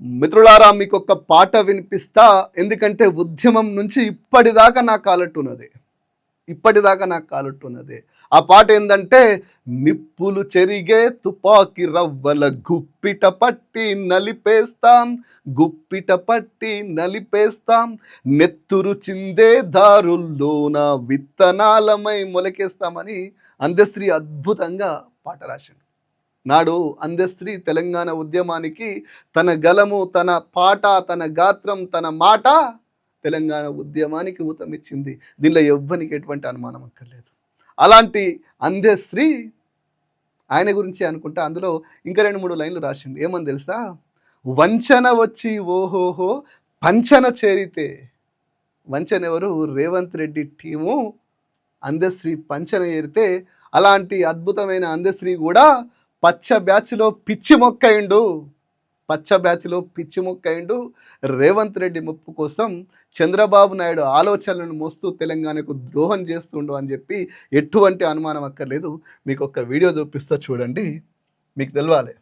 మిత్రులారా మీకు ఒక పాట వినిపిస్తా. ఎందుకంటే ఉద్యమం నుంచి ఇప్పటిదాకా నాకు కాలట్టున్నది. ఇప్పటిదాకా నాకు కాలట్టున్నది. ఆ పాట ఏంటంటే నిప్పులు చెరిగే తుపాకి రవ్వల గుప్పిట పట్టి నలిపేస్తాం గుప్పిట పట్టి నలిపేస్తాం. నెత్తురు చిందే దారుల్లోన విత్తనాలమై మొలకేస్తామని అందశ్రీ అద్భుతంగా పాట రాశాడు. నాడు అందస్త్రీ తెలంగాణ ఉద్యమానికి తన గలము తన పాట తన గాత్రం తన మాట తెలంగాణ ఉద్యమానికి ఊతమిచ్చింది. దీనిలో ఎవ్వనికి ఎటువంటి అనుమానం అక్కర్లేదు. అలాంటి అందశ్రీ ఆయన గురించి అనుకుంటా అందులో ఇంకా రెండు మూడు లైన్లు రాసిండు. ఏమని తెలుసా? వంచన వచ్చి ఓహోహో పంచన చేరితే. వంచన ఎవరు? రేవంత్ రెడ్డి టీము. అందశ్రీ పంచన చేరితే అలాంటి అద్భుతమైన అందశ్రీ కూడా పచ్చ బ్యాచ్లో పిచ్చి మొక్కయిండు. పచ్చ బ్యాచ్లో పిచ్చి మొక్కయిండు. రేవంత్ రెడ్డి ముప్పు కోసం చంద్రబాబు నాయుడు ఆలోచనలను మోస్తూ తెలంగాణకు ద్రోహం చేస్తుండు అని చెప్పి ఎటువంటి అనుమానం అక్కర్లేదు. మీకు ఒక వీడియో చూపిస్తా చూడండి. మీకు తెలవాలి.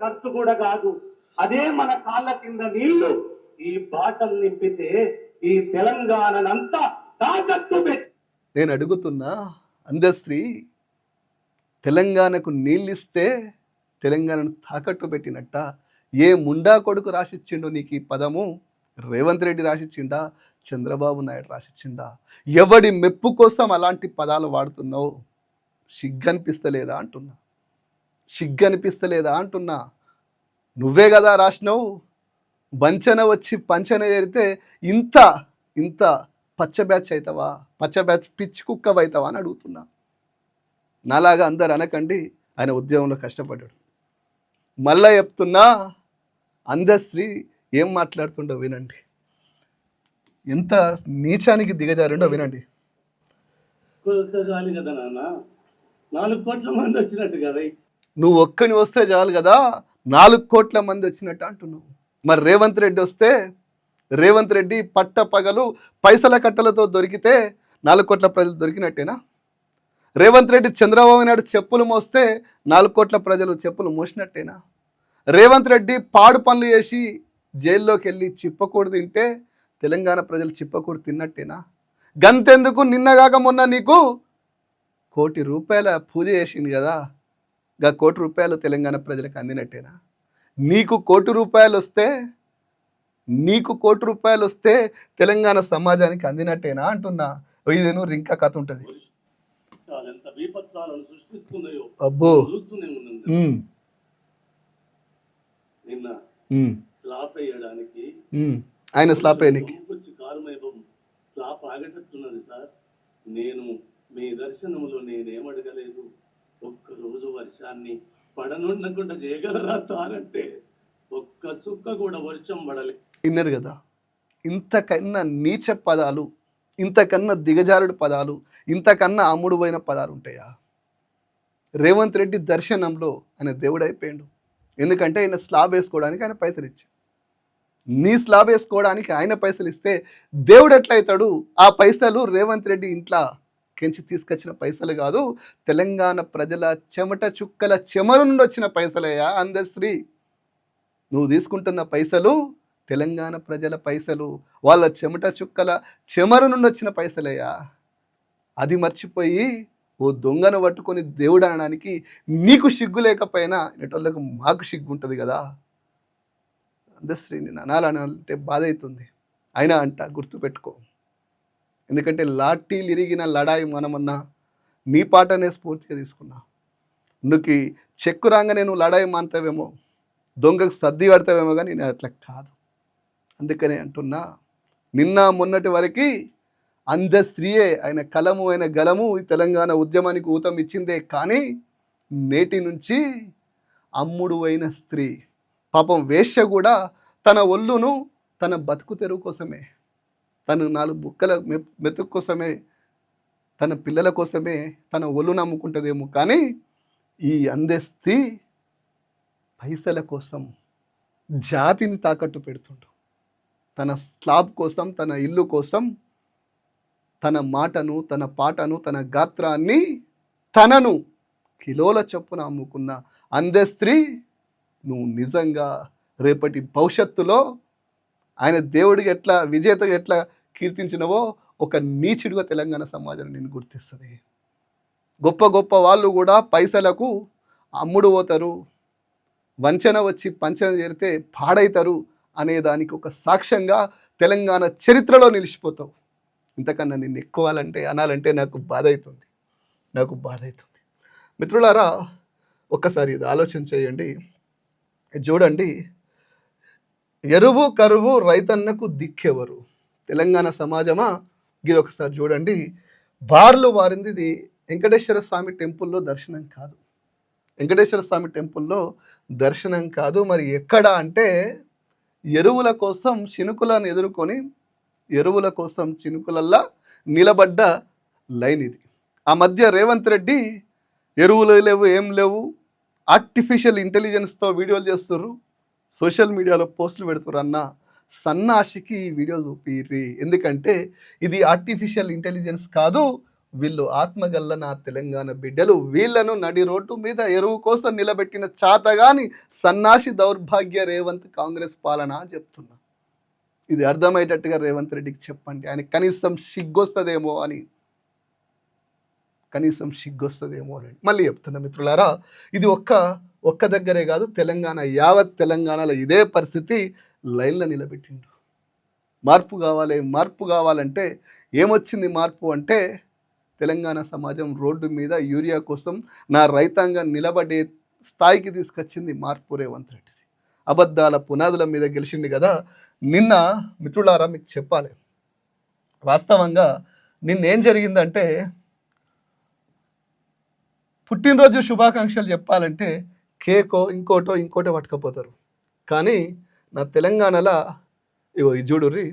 ఖర్చు కూడా కాదు. అదే మన కాళ్ళ కింద నీళ్ళు. ఈ బాటలు నింపితే ఈ తెలంగాణనంతా తాకట్టు పెట్టి నేను అడుగుతున్నా అందశ్రీ తెలంగాణకు నీళ్ళిస్తే తెలంగాణను తాకట్టు పెట్టినట్ట. ఏ ముండా కొడుకు రాసిచ్చిండు నీకు ఈ పదము? రేవంత్ రెడ్డి రాసిచ్చిండా? చంద్రబాబు నాయుడు రాసిచ్చిండా? ఎవడి మెప్పు కోసం అలాంటి పదాలు వాడుతున్నావు? సిగ్గనిపిస్తలేదా అంటున్నా. సిగ్గనిపిస్తలేదా అంటున్నా. నువ్వే కదా రాసినావు? వంచన వచ్చి పంచన చేరితే ఇంత ఇంత పచ్చ బ్యాచ్ అవుతావా పచ్చ బ్యాచ్ పిచ్చి కుక్కవ అవుతావా అని అడుగుతున్నా. నాలాగా అందరు అనకండి ఆయన ఉద్యోగంలో కష్టపడ్డాడు. మళ్ళా చెప్తున్నా అందశ్రీ ఏం మాట్లాడుతుండో వినండి. ఎంత నీచానికి దిగజారుండో వినండి. నువ్వు ఒక్కని వస్తే చాలు కదా నాలుగు కోట్ల మంది వచ్చినట్టు అంటున్నావు. మరి రేవంత్ రెడ్డి వస్తే రేవంత్ రెడ్డి పట్ట పగలు పైసల కట్టలతో దొరికితే నాలుగు కోట్ల ప్రజలు దొరికినట్టేనా? రేవంత్ రెడ్డి చంద్రబాబు నాయుడు చెప్పులు మోస్తే నాలుగు కోట్ల ప్రజలు చెప్పులు మోసినట్టేనా? రేవంత్ రెడ్డి పాడు పనులు చేసి జైల్లోకి వెళ్ళి చిప్పకూడు తింటే తెలంగాణ ప్రజలు చిప్పకూడు తిన్నట్టేనా? గంతెందుకు నిన్నగాక మొన్న నీకు కోటి రూపాయల పూజ చేసింది కదా? గా కోటి రూపాయలు తెలంగాణ ప్రజలకు అందినట్టేనా? నీకు కోటి రూపాయలు వస్తే నీకు కోటి రూపాయలు వస్తే తెలంగాణ సమాజానికి అందినట్టేనా అంటున్నా. ఇదేను రింకా కథ ఉంటుంది. ఎంత విపత్సాలను సృష్టిస్తున్నాయో అబ్బో. చూస్తూనే ఉన్నాం ఉమ్, నిన్న స్లాప్ వేయడానికి. ఆయన స్లాప్ అయ్యనికి వచ్చి కారుమైభవం స్లాప్ ఆగేటట్టున్నది సార్. నేను మీ దర్శనంలో నేనేమడగలేదు. ఒక్క రోజు వర్షాన్ని పడనుండకుండా చేయగలరా సార్ అంటే ఒక్క సుక్క కూడా వర్షం పడలే. విన్నారు కదా. ఇంతకన్నా నీచ పదాలు ఇంతకన్నా దిగజారుడు పదాలు ఇంతకన్నా అమ్ముడుపోయిన పదాలు ఉంటాయా? రేవంత్ రెడ్డి దర్శనంలో ఆయన దేవుడు అయిపోయాడు ఎందుకంటే ఆయన స్లాబ్ వేసుకోవడానికి ఆయన పైసలు ఇచ్చాడు. నీ స్లాబ్ వేసుకోవడానికి ఆయన పైసలు ఇస్తే దేవుడు ఎట్లయితాడు? ఆ పైసలు రేవంత్ రెడ్డి ఇంట్లో కెంచి తీసుకొచ్చిన పైసలు కాదు తెలంగాణ ప్రజల చెమట చుక్కల చెమరు నుండి వచ్చిన పైసలయ్యా అందశ్రీ నువ్వు తీసుకుంటున్న పైసలు తెలంగాణ ప్రజల పైసలు వాళ్ళ చెమట చుక్కల చెమరు నుండి వచ్చిన పైసలయ్యా. అది మర్చిపోయి ఓ దొంగను పట్టుకొని దేవుడు అనడానికి నీకు సిగ్గు లేకపోయినా ఇటోళ్ళకు మాకు సిగ్గు ఉంటుంది కదా. అందశ్రీ నేను అనాలనంటే బాధ అవుతుంది అయినా అంట గుర్తుపెట్టుకో ఎందుకంటే లాఠీలు ఇరిగిన లడాయి మనమన్నా నీ పాటనే స్ఫూర్తిగా తీసుకున్నా. నువ్వుకి చెక్కు రాగానే నువ్వు లడాయి మాంతావేమో దొంగకు సర్ది పడతావేమో కానీ నేను అట్లా కాదు. అందుకనే అంటున్నా నిన్న మొన్నటి వరకు అంద స్త్రీయే ఆయన కలము ఆయన గలము ఈ తెలంగాణ ఉద్యమానికి ఊతం ఇచ్చిందే కానీ నేటి నుంచి అమ్ముడు అయిన స్త్రీ పాపం వేశ్య కూడా తన ఒళ్ళును తన బతుకు తెరువు కోసమే తను నాలుగు బుక్కల మెతుకు కోసమే తన పిల్లల కోసమే తన ఒళ్ళు నమ్ముకుంటుందేమో కానీ ఈ అందెస్తి పైసల కోసం జాతిని తాకట్టు పెడుతుండు. తన స్లాబ్ కోసం తన ఇల్లు కోసం తన మాటను తన పాటను తన గాత్రాన్ని తనను కిలోల చొప్పున అమ్ముకున్న అందే స్త్రీ నువ్వు నిజంగా రేపటి భవిష్యత్తులో ఆయన దేవుడికి ఎట్లా విజేతగా ఎట్లా కీర్తించినవో ఒక నీచుడిగా తెలంగాణ సమాజం నేను గుర్తిస్తుంది. గొప్ప గొప్ప వాళ్ళు కూడా పైసలకు అమ్ముడు పోతారు వంచన వచ్చి పంచన చేరితే పాడైతారు. అనే దానికి ఒక సాక్ష్యంగా తెలంగాణ చరిత్రలో నిలిచిపోతావు. ఇంతకన్నా నిన్ను ఎక్కువాలంటే అనాలంటే నాకు బాధ అవుతుంది నాకు బాధ అవుతుంది మిత్రులారా ఒక్కసారి ఇది ఆలోచన చేయండి. చూడండి ఎరువు కరువు రైతన్నకు దిక్కెవరు? తెలంగాణ సమాజమా? ఇది ఒకసారి చూడండి. బార్లు వారింది ఇది వెంకటేశ్వర స్వామి టెంపుల్లో దర్శనం కాదు. వెంకటేశ్వర స్వామి టెంపుల్లో దర్శనం కాదు. మరి ఎక్కడ అంటే ఎరువుల కోసం చినుకులను ఎదుర్కొని ఎరువుల కోసం చినుకులల్లా నిలబడ్డ లైన్ ఇది. ఆ మధ్య రేవంత్ రెడ్డి ఎరువులు లేవు ఏం లేవు ఆర్టిఫిషియల్ ఇంటెలిజెన్స్తో వీడియోలు చేస్తుర్రు. సోషల్ మీడియాలో పోస్టులు పెడుతుర్రు అన్న సన్నాసికి ఈ వీడియో చూపిర్రి. ఎందుకంటే ఇది ఆర్టిఫిషియల్ ఇంటెలిజెన్స్ కాదు వీళ్ళు ఆత్మగల్ల నా తెలంగాణ బిడ్డలు. వీళ్ళను నడి రోడ్డు మీద ఎరువు కోసం నిలబెట్టిన చాతగాని సన్నాసి దౌర్భాగ్య రేవంత్ కాంగ్రెస్ పాలన చెప్తున్నా. ఇది అర్థమయ్యేటట్టుగా రేవంత్ రెడ్డికి చెప్పండి. ఆయన కనీసం సిగ్గొస్తుందేమో అని. కనీసం సిగ్గొస్తుందేమో అని. మళ్ళీ చెప్తున్నా మిత్రులారా ఇది ఒక్క ఒక్క దగ్గరే కాదు తెలంగాణ యావత్ తెలంగాణలో ఇదే పరిస్థితి లైన్లో నిలబెట్టిండు మార్పు కావాలి మార్పు కావాలంటే ఏమొచ్చింది మార్పు అంటే తెలంగాణ సమాజం రోడ్డు మీద యూరియా కోసం నా రైతాంగం నిలబడే స్థాయికి తీసుకొచ్చింది మార్పు రేవంత్ రెడ్డిది అబద్ధాల పునాదుల మీద గెలిచింది కదా. నిన్న మిత్రులారా మీకు చెప్పాలి. వాస్తవంగా నిన్నేం జరిగిందంటే పుట్టినరోజు శుభాకాంక్షలు చెప్పాలంటే కేకో ఇంకోటో ఇంకోటో పట్టుకపోతారు. కానీ నా తెలంగాణలో ఇగో ఇది చూడుర్రి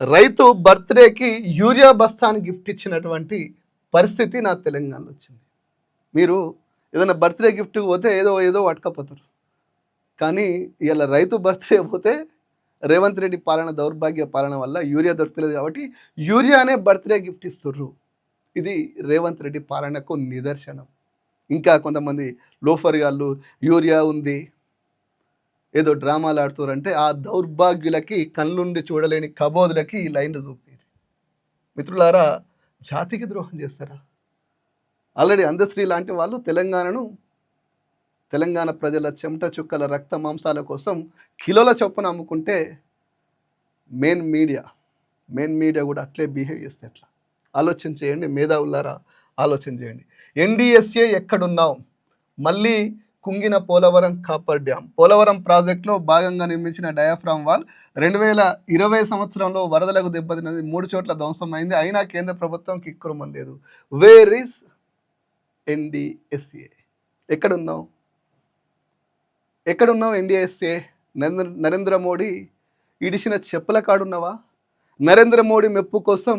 రైతు బర్త్డేకి యూరియా బస్తాని గిఫ్ట్ ఇచ్చినటువంటి పరిస్థితి నా తెలంగాణలో వచ్చింది. మీరు ఏదైనా బర్త్డే గిఫ్ట్ పోతే ఏదో ఏదో పట్టుకపోతారు. కానీ ఇలా రైతు బర్త్డే పోతే రేవంత్ రెడ్డి పాలన దౌర్భాగ్య పాలన వల్ల యూరియా దొరకలేదు కాబట్టి యూరియానే బర్త్డే గిఫ్ట్ ఇస్తుర్రు. ఇది రేవంత్ రెడ్డి పాలనకు నిదర్శనం. ఇంకా కొంతమంది లోఫర్ గాళ్ళు యూరియా ఉంది. ఏదో డ్రామాలు ఆడుతారంటే ఆ దౌర్భాగ్యులకి కళ్ళుండి చూడలేని కబోదులకి ఈ లైన్లు చూపారు మిత్రులారా జాతికి ద్రోహం చేస్తారా? ఆల్రెడీ అందశ్రీ లాంటి వాళ్ళు తెలంగాణను తెలంగాణ ప్రజల చెమట చుక్కల రక్త మాంసాల కోసం కిలోల చొప్పున అమ్ముకుంటే మెయిన్ మీడియా మెయిన్ మీడియా కూడా అట్లే బిహేవ్ చేస్తే ఎట్లా? ఆలోచన చేయండి మేధావులారా ఆలోచన చేయండి. ఎన్డిఎస్ఏ ఎక్కడున్నాం? మళ్ళీ కుంగిన పోలవరం కాపర్ డ్యామ్. పోలవరం ప్రాజెక్టులో భాగంగా నిర్మించిన డయాఫ్రామ్ వాల్ రెండు వేల ఇరవై సంవత్సరంలో వరదలకు దెబ్బతిన్నది. మూడు చోట్ల ధ్వంసమైంది అయినా కేంద్ర ప్రభుత్వం కిక్కురుమం లేదు. వేర్ ఈస్ ఎన్డిఎస్ఏ ఎక్కడున్నావు? ఎక్కడున్నావు ఎన్డిఎస్ఏ నరేంద్ర నరేంద్ర మోడీ ఇడిచిన చెప్పుల కాడున్నవా? నరేంద్ర మోడీ మెప్పు కోసం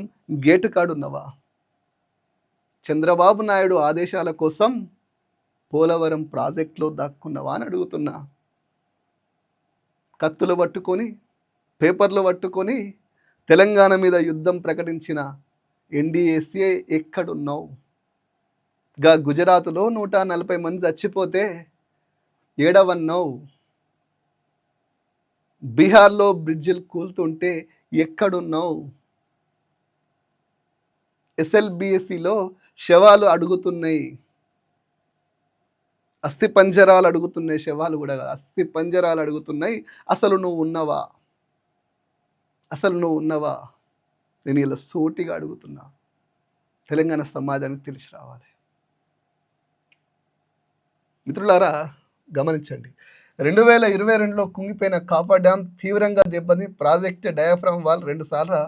గేటు కాడున్నవా? చంద్రబాబు నాయుడు ఆదేశాల కోసం పోలవరం ప్రాజెక్టులో దాక్కున్నావా అని అడుగుతున్నా. కత్తులు పట్టుకొని పేపర్లు పట్టుకొని తెలంగాణ మీద యుద్ధం ప్రకటించిన ఎన్డీఎస్ఏ ఎక్కడున్నావు? గా గుజరాత్లో నూట నలభై మంది చచ్చిపోతే ఏడవన్నావు? బీహార్లో బ్రిడ్జిలు కూలుతుంటే ఎక్కడున్నావు? ఎస్ఎల్బిఎస్సిలో శవాలు అడుగుతున్నాయి. అస్థి పంజరాలు అడుగుతున్నాయి శవాలు కూడా కాదు. అస్థి పంజరాలు అడుగుతున్నాయి. అసలు నువ్వు ఉన్నవా? అసలు నువ్వు ఉన్నవా? నేను ఇలా సోటిగా అడుగుతున్నా. తెలంగాణ సమాజానికి తెలిసి రావాలి. మిత్రులారా గమనించండి. రెండు వేల ఇరవై రెండులో కుంగిపోయిన కాపర్ డ్యామ్ తీవ్రంగా దెబ్బని ప్రాజెక్ట్ డయాఫ్రామ్ వాల్ రెండుసార్లు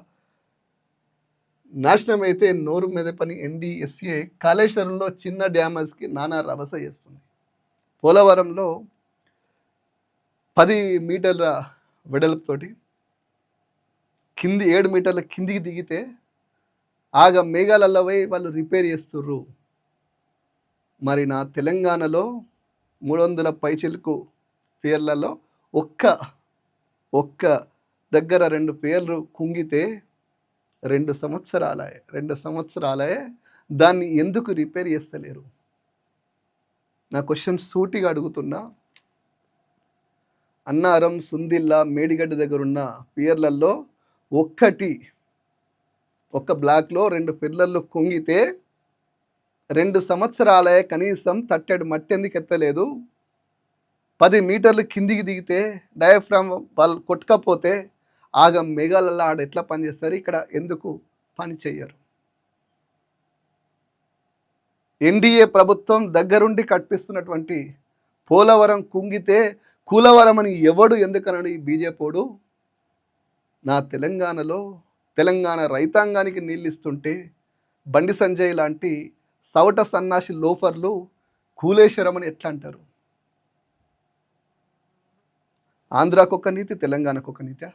నాశనం అయితే నోరు మీద పని ఎన్డీఎస్ఏ కాళేశ్వరంలో చిన్న డ్యామేజ్కి నానా రభస చేస్తుంది పోలవరంలో పది మీటర్ల వెడల్పుతోటి కింది ఏడు మీటర్ల కిందికి దిగితే ఆగ మేఘాలల్లో పోయి వాళ్ళు రిపేర్ చేస్తుర్రు. మరి నా తెలంగాణలో మూడు వందల పైచిలకు పేర్లలో ఒక్క ఒక్క దగ్గర రెండు పేర్లు కుంగితే రెండు సంవత్సరాలే రెండు సంవత్సరాలే దాన్ని ఎందుకు రిపేర్ చేస్తలేరు? నా క్వశ్చన్ సూటిగా అడుగుతున్నా. అన్నారం సుందిల్లా మేడిగడ్డ దగ్గర ఉన్న పియర్లలో ఒక్కటి ఒక్క బ్లాక్లో రెండు పిల్లర్లు కుంగితే రెండు సంవత్సరాలే కనీసం తట్టెడు మట్టి ఎందుకు ఎత్తలేదు. పది మీటర్లు కిందికి దిగితే డయాఫ్రామ్ వాళ్ళు కొట్టకపోతే ఆగం మేఘాలలో ఆడ ఎట్లా పనిచేస్తారు? ఇక్కడ ఎందుకు పని చేయరు ఎన్డీఏ ప్రభుత్వం దగ్గరుండి కట్పిస్తున్నటువంటి పోలవరం కుంగితే కూలవరం అని ఎవడు ఎందుకనని ఈ బీజేపీడు? నా తెలంగాణలో తెలంగాణ రైతాంగానికి నీళ్ళు ఇస్తుంటే బండి సంజయ్ లాంటి సవట సన్నాసి లోఫర్లు కూలేశ్వరం అని ఎట్లా అంటారు ఆంధ్రాకు ఒక నీతి తెలంగాణకు ఒక నీతి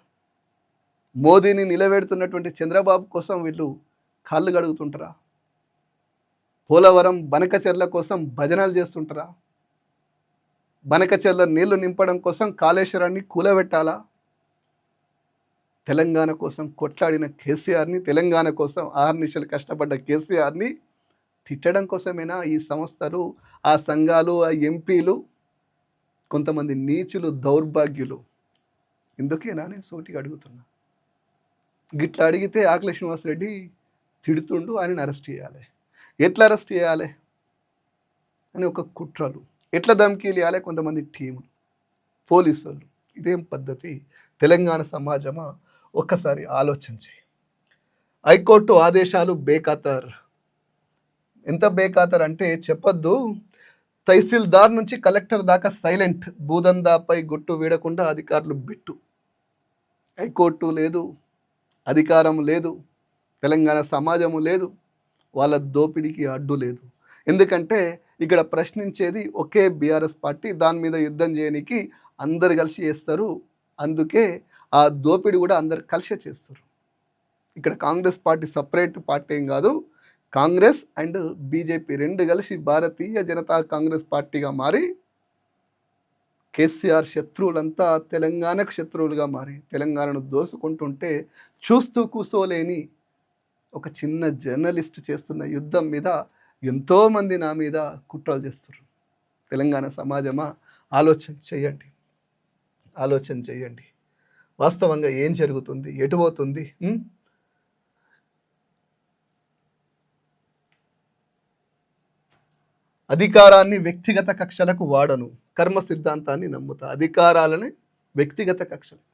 మోదీని నిలబెడుతున్నటువంటి చంద్రబాబు కోసం వీళ్ళు కాళ్ళు గడుగుతుంటారా పోలవరం బనకచెర్ల కోసం భజనలు చేస్తుంటారా? బనకచెర్ల నీళ్ళు నింపడం కోసం కాళేశ్వరాన్ని కూలబెట్టాలా? తెలంగాణ కోసం కొట్లాడిన కేసీఆర్ని తెలంగాణ కోసం ఆరు నిమిషాలు కష్టపడ్డ కేసీఆర్ని తిట్టడం కోసమేనా ఈ సంస్థలు ఆ సంఘాలు ఆ ఎంపీలు? కొంతమంది నీచులు దౌర్భాగ్యులు. ఇందుకేనా నేను సోటికి అడుగుతున్నా? గిట్లా అడిగితే ఆకలి శ్రీనివాసరెడ్డి తిడుతుండు ఆయనను అరెస్ట్ చేయాలి. ఎట్లా అరెస్ట్ చేయాలి? అని ఒక కుట్రలు. ఎట్లా ధమ్కీలు ఇవ్వాలి కొంతమంది టీములు పోలీసులు. ఇదేం పద్ధతి? తెలంగాణ సమాజమా? ఒక్కసారి ఆలోచన చేయి. హైకోర్టు ఆదేశాలు బేఖాతర్. ఎంత బేఖాతర్ అంటే చెప్పొద్దు. తహసీల్దార్ నుంచి కలెక్టర్ దాకా సైలెంట్. భూదందాపై గుట్టు వీడకుండా అధికారులు బిట్టు. హైకోర్టు లేదు. అధికారం లేదు. తెలంగాణ సమాజము లేదు. వాళ్ళ దోపిడీకి అడ్డు లేదు. ఎందుకంటే ఇక్కడ ప్రశ్నించేది ఒకే బీఆర్ఎస్ పార్టీ దాని మీద యుద్ధం చేయడానికి అందరు కలిసి చేస్తారు. అందుకే ఆ దోపిడీ కూడా అందరు కలిసే చేస్తారు. ఇక్కడ కాంగ్రెస్ పార్టీ సపరేట్ పార్టీ ఏం కాదు. కాంగ్రెస్ అండ్ బీజేపీ రెండు కలిసి భారతీయ జనతా కాంగ్రెస్ పార్టీగా మారి కేసీఆర్ శత్రువులంతా తెలంగాణకు శత్రువులుగా మారి తెలంగాణను దోసుకుంటుంటే చూస్తూ కూసోలేని ఒక చిన్న జర్నలిస్ట్ చేస్తున్న యుద్ధం మీద ఎంతోమంది నా మీద కుట్రలు చేస్తారు. తెలంగాణ సమాజమా? ఆలోచన చేయండి. ఆలోచన చేయండి. వాస్తవంగా ఏం జరుగుతుంది? ఎటుపోతుంది అధికారాన్ని వ్యక్తిగత కక్షలకు వాడను. కర్మ సిద్ధాంతాన్ని నమ్ముతా. అధికారాలని వ్యక్తిగత కక్షలు.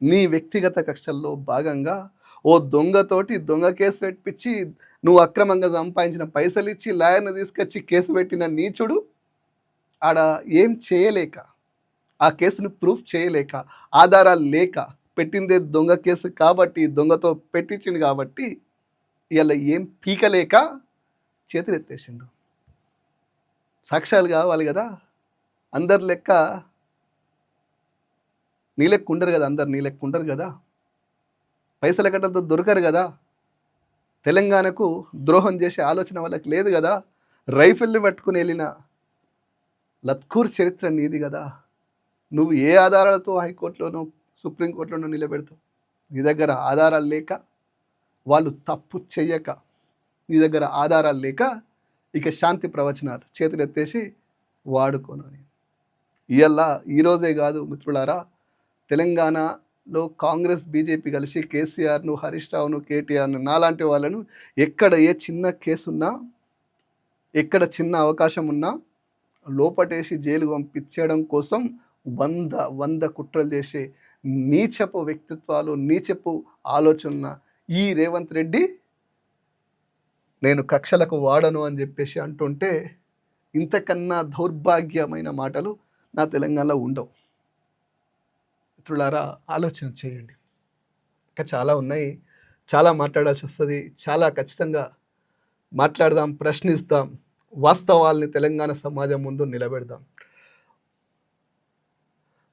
నీ వ్యక్తిగత కక్షల్లో భాగంగా ఓ దొంగతోటి దొంగ కేసు పెట్టించి నువ్వు అక్రమంగా సంపాదించిన పైసలు ఇచ్చి లాయర్ని తీసుకొచ్చి కేసు పెట్టిన నీచుడు ఆడ ఏం చేయలేక ఆ కేసును ప్రూఫ్ చేయలేక ఆధారాలు లేక పెట్టిందే దొంగ కేసు కాబట్టి దొంగతో పెట్టించిండు కాబట్టి ఇలా ఏం పీకలేక చేతులు ఎత్తేసిండు సాక్ష్యాలు కావాలి కదా? అందరి లెక్క నీ ఉండరు కదా అందరు నీ ఉండరు కదా? పైసల గడ్డలతో దొరకరు కదా? తెలంగాణకు ద్రోహం చేసే ఆలోచన వాళ్ళకి లేదు కదా? రైఫిల్ని పట్టుకుని వెళ్ళిన లత్కూర్ చరిత్ర నీది కదా? నువ్వు ఏ ఆధారాలతో హైకోర్టులోనో సుప్రీంకోర్టులోనో నిలబెడతావు? నీ దగ్గర ఆధారాలు లేక వాళ్ళు తప్పు చెయ్యక నీ దగ్గర ఆధారాలు లేక ఇక శాంతి ప్రవచనాలు చేతులు ఎత్తేసి వాడుకోను అని ఇవల్ల ఈరోజే కాదు మిత్రులారా తెలంగాణలో కాంగ్రెస్ బీజేపీ కలిసి కేసీఆర్ను హరీష్ రావును కేటీఆర్ను నాలాంటి వాళ్ళను ఎక్కడ ఏ చిన్న కేసు ఉన్నా ఎక్కడ చిన్న అవకాశం ఉన్నా లోపటేసి జైలు పంపించడం కోసం వంద వంద కుట్రలు చేసే నీచపు వ్యక్తిత్వాలు నీచపు ఆలోచన ఈ రేవంత్ రెడ్డి నేను కక్షలకు వాడను అని చెప్పేసి అంటుంటే ఇంతకన్నా దౌర్భాగ్యమైన మాటలు నా తెలంగాణలో ఉండవు. మిత్రులారా ఆలోచన చేయండి. ఇంకా చాలా ఉన్నాయి. చాలా మాట్లాడాల్సి వస్తుంది. చాలా ఖచ్చితంగా మాట్లాడదాం ప్రశ్నిస్తాం. వాస్తవాల్ని తెలంగాణ సమాజం ముందు నిలబెడదాం.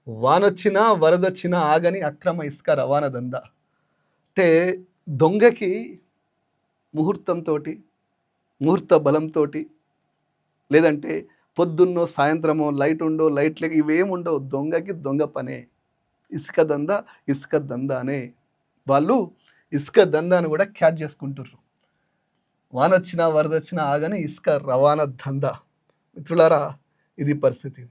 వానొచ్చినా వరదొచ్చినా ఆగని అక్రమ ఇసుక రవాణా దందా. అంటే దొంగకి ముహూర్తంతో ముహూర్త బలంతో లేదంటే పొద్దున్నో సాయంత్రమో లైట్ ఉండో లైట్లకి ఇవేముండవు దొంగకి దొంగ పనే. ఇసుక దంద ఇసుక దంద అనే వాళ్ళు ఇసుక దందాను కూడా క్యాచ్ చేసుకుంటారు వానొచ్చినా వరదొచ్చినా ఆగని ఇసుక రవాణా దంద. మిత్రులారా ఇది పరిస్థితి.